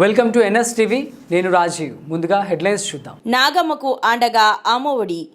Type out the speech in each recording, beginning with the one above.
Welcome to NS TV. నేను రాజీవ్. ముందుగా headlines చూద్దాం. నాగమ్మకు అండగా అమ్మఒడి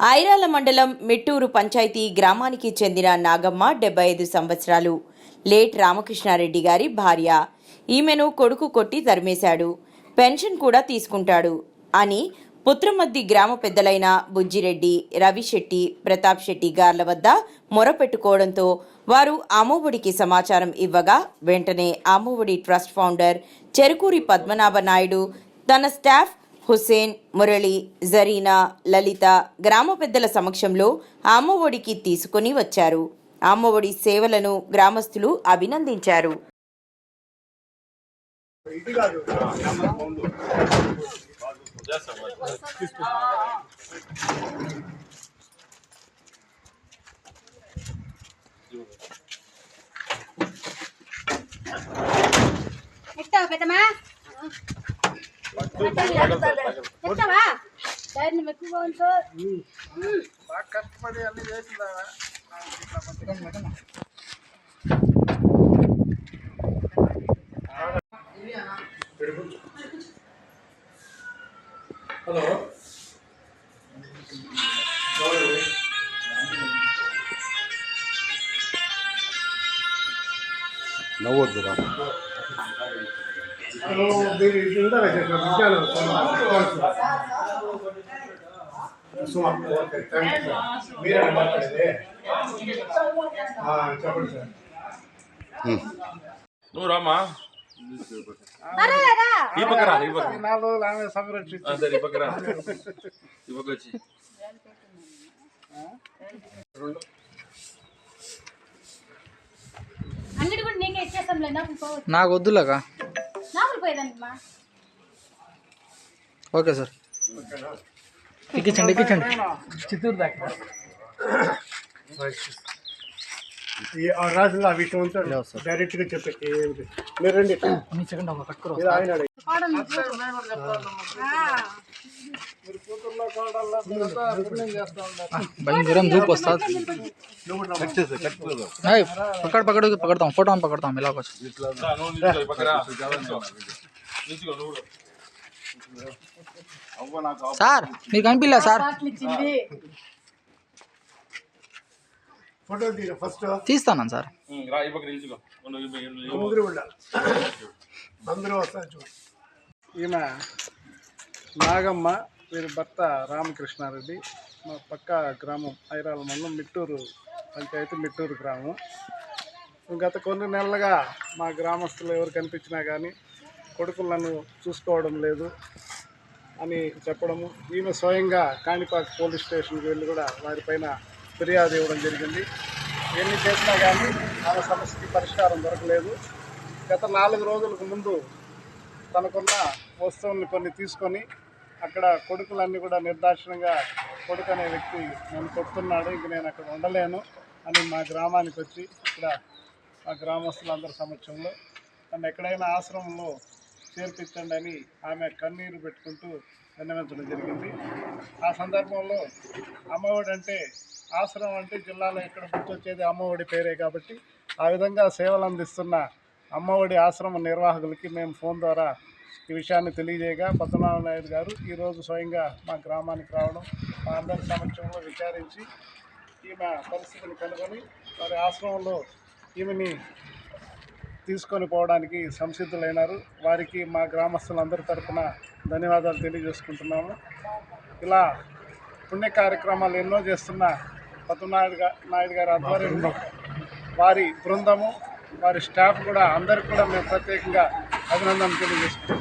ఐరాల మండలం మెట్టూరు పంచాయతీ గ్రామానికి చెందిన నాగమ్మ డెబ్బై ఐదు సంవత్సరాలు. లేట్ రామకృష్ణారెడ్డి గారి భార్య. ఈమెను కొడుకు కొట్టి తరిమేశాడు. పెన్షన్ కూడా తీసుకుంటాడు అని పుత్రమద్ది గ్రామ పెద్దలైన బుజ్జిరెడ్డి రవిశెట్టి ప్రతాప్ శెట్టి గార్ల వద్ద మొరపెట్టుకోవడంతో వారు అమ్మఒడికి సమాచారం ఇవ్వగా వెంటనే అమ్మఒడి ట్రస్ట్ ఫౌండర్ చెరుకూరి పద్మనాభ నాయుడు తన స్టాఫ్ హుస్సేన్ మురళి జరీనా లలిత గ్రామ పెద్దల సమక్షంలో అమ్మఒడికి తీసుకుని వచ్చారు. అమ్మఒడి సేవలను గ్రామస్తులు అభినందించారు. ఎక్కుతావా పెద్దమ్మా? ఎక్కుతావా ధైర్యం ఎక్కువగా ఉంచు మీరేనా మాట్లాడేది ఆ, చెప్పండి సార్ నువ్వు రామా పర్వాలేదా ఈ పక్క రా ఈ పక్క నాలుగు రోజులు ఆమె సంరక్షించి ఆ, సరే ఈ పక్క రా. ఈ పక్క వచ్చి అంగడి కూడా నీకే పోయేదానిమ్మా ఓకే సార్. ఎక్కించండి ఎక్కించండి చిత్తూరు దాకా. రాజులు ఆ విషయం ఉంటే డైరెక్ట్గా చెప్పండి మీరు రండి. మీ సెకండ్ ఒక కట్టుకురా ఇది ఆయన భయంకరం ధూప్ వస్తుంది పక్కడ పక్కడ పకడతాం ఫోటో పకడతాం ఇలా సార్ మీకు కనిపించలే సార్? ఫోటో తీయ ఫస్ట్? తీస్తాను సార్. రా పక్క నిల్చుకో అందరూ ఉండాలి. అందరూ వస్తారు చూడు. ఈమె నాగమ్మ వీరి భర్త రామకృష్ణారెడ్డి మా పక్క గ్రామం ఐరాల మండలం మిట్టూరు పంచాయతీ మిట్టూరు గ్రామం. గత కొన్ని నెలలుగా మా గ్రామస్తులు ఎవరు కనిపించినా కానీ కొడుకులను చూసుకోవడం లేదు అని చెప్పడము. ఈమె స్వయంగా కాణిపాక పోలీస్ స్టేషన్కి వెళ్ళి కూడా వారిపైన ఫిర్యాదు ఇవ్వడం జరిగింది. ఎన్ని చేసినా కానీ ఆమె సమస్యకి పరిష్కారం దొరకలేదు. గత నాలుగు రోజులకు ముందు తనకున్న వస్తువుల్ని కొన్ని తీసుకొని అక్కడ కొడుకులన్నీ కూడా నిర్దాక్షిణంగా కొడుకు అనే వ్యక్తి నన్ను కొడుతున్నాడు ఇంక నేను అక్కడ ఉండలేను అని మా గ్రామానికి వచ్చి ఇక్కడ మా గ్రామస్తులందరి సమక్షంలో నన్ను ఎక్కడైనా ఆశ్రమంలో చేర్పించండి అని ఆమె కన్నీరు పెట్టుకుంటూ విన్నవించడం జరిగింది. ఆ సందర్భంలో అమ్మఒడంటే ఆశ్రమం అంటే జిల్లాలో ఎక్కడ గుర్తొచ్చేది అమ్మఒడి పేరే కాబట్టి ఆ విధంగా సేవలు అందిస్తున్న అమ్మఒడి ఆశ్రమ నిర్వాహకులకి మేము ఫోన్ ద్వారా ఈ విషయాన్ని తెలియజేయగా పద్మనాభ నాయుడు గారు ఈరోజు స్వయంగా మా గ్రామానికి రావడం మా అందరి సమక్షంలో విచారించి ఈమె పరిస్థితిని కనుగొని వారి ఆశ్రమంలో ఈమెని తీసుకొని పోవడానికి సంసిద్ధులైనారు. వారికి మా గ్రామస్తులందరి తరఫున ధన్యవాదాలు తెలియజేసుకుంటున్నాము. ఇలా పుణ్య కార్యక్రమాలు ఎన్నో చేస్తున్న పద్మనాయుడు నాయుడు గారి ఆధ్వర్యంలో వారి బృందము వారి స్టాఫ్ కూడా అందరికి కూడా మేము ప్రత్యేకంగా అభినందనలు తెలియజేసుకుంటాం